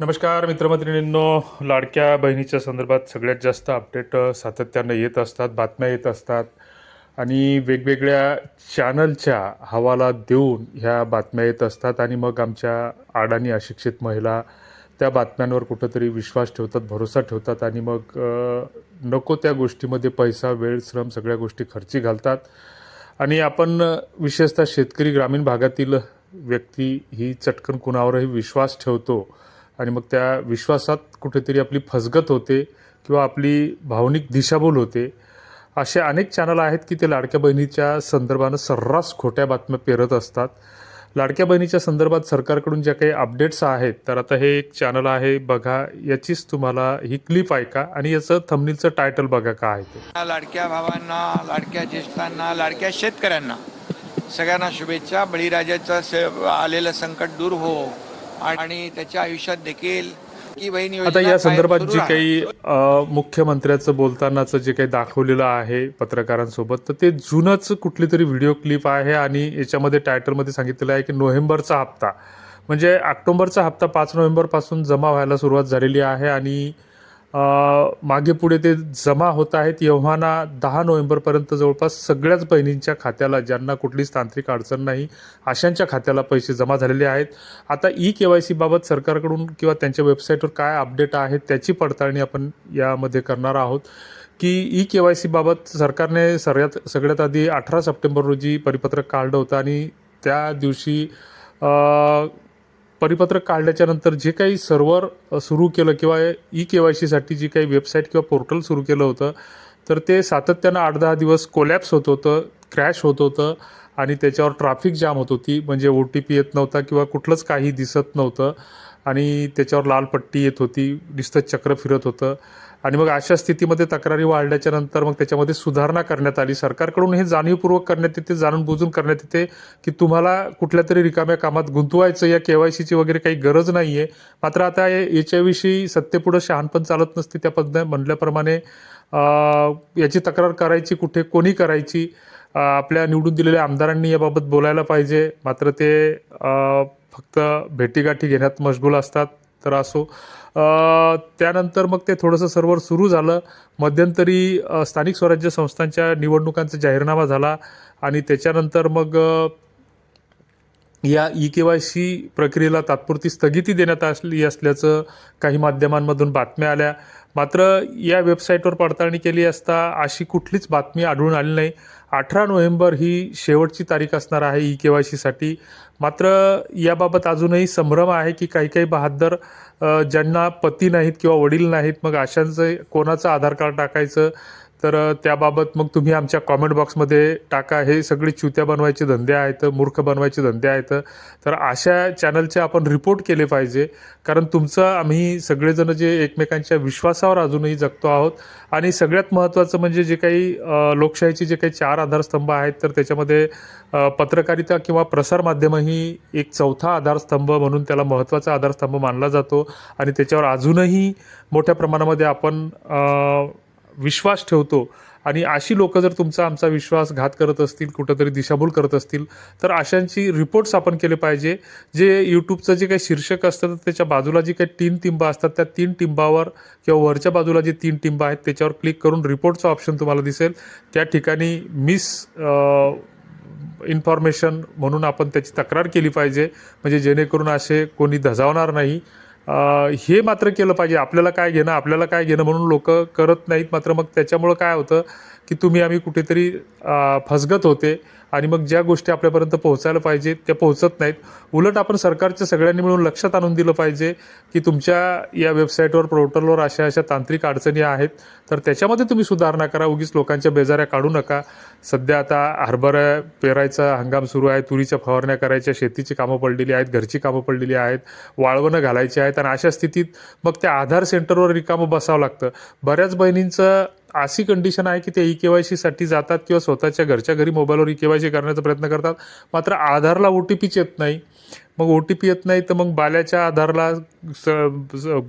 नमस्कार मित्रमैत्रिणींनो. लाडक्या बहिणीच्या संदर्भात सगळ्यात जास्त अपडेट सातत्यानं येत असतात बातम्या येत असतात. आणि वेगवेगळ्या चॅनलच्या हवाला देऊन ह्या बातम्या येत असतात. आणि मग आमच्या अडाणी अशिक्षित महिला त्या बातम्यांवर कुठंतरी विश्वास ठेवतात भरोसा ठेवतात. आणि मग नको त्या गोष्टीमध्ये पैसा वेळ श्रम सगळ्या गोष्टी खर्ची घालतात. आणि आपण विशेषतः शेतकरी ग्रामीण भागातील व्यक्ती ही चटकन कुणावरही विश्वास ठेवतो आणि मग त्या विश्वासात कुठेतरी आपली फसगत होते किंवा आपली भावनिक दिशाभूल होते. असे अनेक चॅनल आहेत की ते लाडक्या बहिणीच्या संदर्भानं सर्रास खोट्या बातम्या पेरत असतात. लाडक्या बहिणीच्या संदर्भात सरकारकडून ज्या काही अपडेट्स आहेत तर आता हे एक चॅनल आहे बघा याचीच तुम्हाला ही क्लिप ऐका आणि याचं थमनीलचं टायटल बघा काय आहे ते. लाडक्या भावांना लाडक्या ज्येष्ठांना लाडक्या शेतकऱ्यांना सगळ्यांना शुभेच्छा. बळीराजाचं आलेलं संकट दूर हो. आणि त्याच्या आयुष्यात देखील आता या संदर्भात जे. काही मुख्यमंत्र्याचं बोलतानाचं जे काही दाखवलेलं आहे पत्रकारांसोबत तर ते जुनंच कुठली तरी व्हिडिओ क्लिप आहे आणि याच्यामध्ये टायटलमध्ये सांगितलेलं आहे की नोव्हेंबरचा हप्ता म्हणजे ऑक्टोबरचा हप्ता पाच नोव्हेंबरपासून जमा व्हायला सुरुवात झालेली आहे आणि मागे पुढे ते जमा होत आहेत यव्हाना दहा नोव्हेंबरपर्यंत जवळपास सगळ्याच बहिणींच्या खात्याला ज्यांना कुठलीच तांत्रिक अडचण नाही अशांच्या खात्याला पैसे जमा झालेले आहेत. आता ई के वाय सीबाबत सरकारकडून किंवा त्यांच्या वेबसाईटवर काय अपडेट आहेत त्याची पडताळणी आपण यामध्ये करणार आहोत. की ई के वाय सीबाबत सरकारने सगळ्यात सगळ्यात आधी अठरा सप्टेंबर रोजी परिपत्रक काढलं होतं आणि त्या दिवशी परिपत्रक काढल्याच्या नंतर जे काही सर्व्हर सुरू केलं किंवा ई के वाय सीसाठी जी काही वेबसाईट किंवा पोर्टल सुरू केलं होतं तर ते सातत्यानं आठ दहा दिवस कोलॅप्स होत होतं क्रॅश होत होतं आणि त्याच्यावर ट्रॅफिक जाम होत होती. म्हणजे ओ टी पी येत नव्हता किंवा कुठलंच काही दिसत नव्हतं आणि त्याच्यावर लाल पट्टी येत होती दिसतं चक्र फिरत होतं. आणि मग अशा स्थितीमध्ये तक्रारी वाढल्याच्या नंतर मग त्याच्यामध्ये सुधारणा करण्यात आली. सरकारकडून हे जाणीवपूर्वक करण्यात येते जाणून बुजून करण्यात येते की तुम्हाला कुठल्या तरी रिकाम्या कामात गुंतवायचं या के वाय सीची वगैरे काही गरज नाही आहे मात्र आता याच्याविषयी सत्तेपुढं शहाणपण चालत नसते. त्या पद्धतीने म्हणल्याप्रमाणे याची तक्रार करायची कुठे कोणी करायची आपल्या निवडून दिलेल्या आमदारांनी याबाबत बोलायला पाहिजे. मात्र ते फक्त भेटीगाठी घेण्यात मशगूल असतात. तर असो त्यानंतर मग ते थोडंसं सर्व्हर सुरू झालं. मध्यंतरी स्थानिक स्वराज्य संस्थांच्या निवडणुकांचा जाहीरनामा झाला आणि त्याच्यानंतर मग या ई के वाय सी प्रक्रियेला तात्पुरती स्थगिती देण्यात आली असल्याचं काही माध्यमांमधून बातम्या आल्या. मात्र या वेबसाईटवर पडताळणी केली असता अशी कुठलीच बातमी आढळून आली नाही. अठरा नोव्हेंबर ही शेवटची तारीख असणार आहे ई के वाय सीसाठी मात्र याबाबत अजूनही संभ्रम आहे की काही काही बहादर ज्यांना पती नाहीत किंवा वडील नाहीत मग अशांचं कोणाचं आधार कार्ड टाकायचं? तर त्याबाबत मग तुम्ही आमच्या कॉमेंट बॉक्समध्ये टाका. हे सगळे चुत्या बनवायचे धंदे आहेत मूर्ख बनवायचे धंदे आहेत. तर अशा चॅनलचे आपण रिपोर्ट केले पाहिजे. कारण तुमचं आम्ही सगळेजण जे एकमेकांच्या विश्वासावर अजूनही जगतो आहोत. आणि सगळ्यात महत्त्वाचं म्हणजे जे काही लोकशाहीचे जे काही चार आधारस्तंभ आहेत तर त्याच्यामध्ये पत्रकारिता किंवा प्रसारमाध्यमही एक चौथा आधारस्तंभ म्हणून त्याला महत्त्वाचा आधारस्तंभ मानला जातो. आणि त्याच्यावर अजूनही मोठ्या प्रमाणामध्ये आपण विश्वास ठेवतो. आणि अशी लोकं जर तुमचा आमचा विश्वासघात करत असतील कुठंतरी दिशाभूल करत असतील तर अशांची रिपोर्ट्स आपण केले पाहिजे. जे यूट्यूबचं जे काही शीर्षक असतं तर त्याच्या बाजूला जी काही तीन टिंब असतात त्या तीन टिंबावर किंवा वरच्या बाजूला जे तीन टिंब आहेत त्याच्यावर क्लिक करून रिपोर्टचं ऑप्शन तुम्हाला दिसेल. त्या ठिकाणी मिस इन्फॉर्मेशन म्हणून आपण त्याची तक्रार केली पाहिजे. म्हणजे जेणेकरून असे कोणी धजावणार नाही. हे मात्र केलं पाहिजे. आपल्याला काय घेणं आपल्याला काय घेणं म्हणून लोक करत नाहीत मात्र मग त्याच्यामुळं काय होतं? की तुम्ही आम्ही कुठेतरी फसगत होते आणि मग ज्या गोष्टी आपल्यापर्यंत पोहोचायला पाहिजे त्या पोहोचत नाहीत. उलट आपण सरकारच्या सगळ्यांनी मिळून लक्षात आणून दिलं पाहिजे की तुमच्या या वेबसाईटवर पोर्टलवर अशा अशा तांत्रिक अडचणी आहेत. तर त्याच्यामध्ये तुम्ही सुधारणा करा. उगीच लोकांच्या बेजाऱ्या काढू नका. सध्या आता हरभरा पेरायचा हंगाम सुरू आहे. तुरीच्या फवारण्या करायच्या शेतीची कामं पडलेली आहेत घरची कामं पडलेली आहेत वाळवणं घालायची आहेत. आणि अशा स्थितीत मग त्या आधार सेंटरवर रिकामं बसावं लागतं. बऱ्याच बहिणींचं अशी कंडिशन आहे की ते ई के वाय सीसाठी जातात किंवा स्वतःच्या घरच्या घरी मोबाईलवर ई के वाय सी करण्याचा प्रयत्न करतात. मात्र आधारला ओ टी पीच येत नाही. मग ओ टी पी येत नाही तर मग बाल्याच्या आधारला स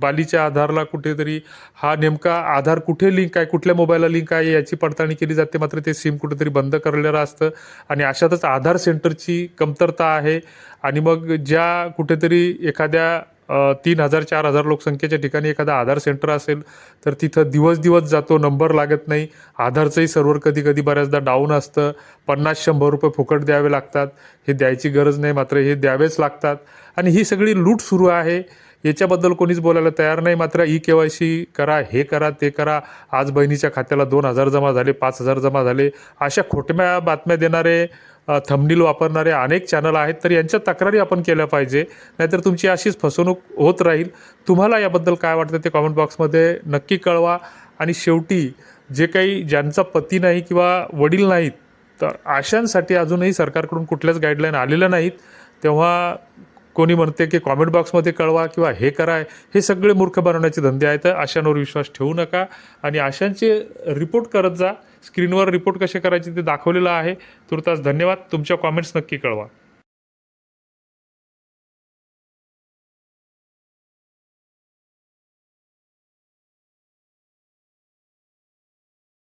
बालीच्या आधारला कुठेतरी हा नेमका आधार कुठे लिंक आहे कुठल्या मोबाईलला लिंक आहे याची पडताळणी केली जाते. मात्र ते सिम कुठेतरी बंद करलेलं असतं. आणि अशातच आधार सेंटरची कमतरता आहे. आणि मग ज्या कुठेतरी एखाद्या तीन हजार चार हजार लोकसंख्येच्या ठिकाणी एखादा आधार सेंटर असेल तर तिथं दिवस दिवस जातो नंबर लागत नाही. आधारचंही सर्व्हर कधी कधी बऱ्याचदा डाऊन असतं. पन्नास शंभर रुपये फुकट द्यावे लागतात. हे द्यायची गरज नाही मात्र हे द्यावेच लागतात. आणि ही सगळी लूट सुरू आहे. याच्याबद्दल कोणीच बोलायला तयार नाही मात्र ई के वाय सी करा हे करा ते करा. आज बहिणीच्या खात्याला दोन हजार जमा झाले पाच हजार जमा झाले. अशा खोटम्या बातम्या देणारे थंबनील वापरणारे अनेक चॅनल आहेत तर यांच्या तक्रारी आपण केल्या पाहिजे. नाहीतर तुमची अशीच फसवणूक होत राहील. तुम्हाला याबद्दल काय वाटतं ते कॉमेंट बॉक्समध्ये नक्की कळवा. आणि शेवटी जे काही ज्यांचा पती नाही किंवा वडील नाहीत तर अशांसाठी अजूनही सरकारकडून कुठल्याच गाईडलाईन आलेल्या नाहीत. तेव्हा कोणी म्हणते की कॉमेंट बॉक्समध्ये कळवा किंवा हे करा हे सगळे मूर्ख बनवण्याचे धंदे आहेत. आशांवर विश्वास ठेवू नका. आणि आशांचे रिपोर्ट करत जा. स्क्रीनवर रिपोर्ट कसे करायचे ते दाखवलेलं आहे. तुर्तास धन्यवाद. तुमच्या कॉमेंट्स नक्की कळवा.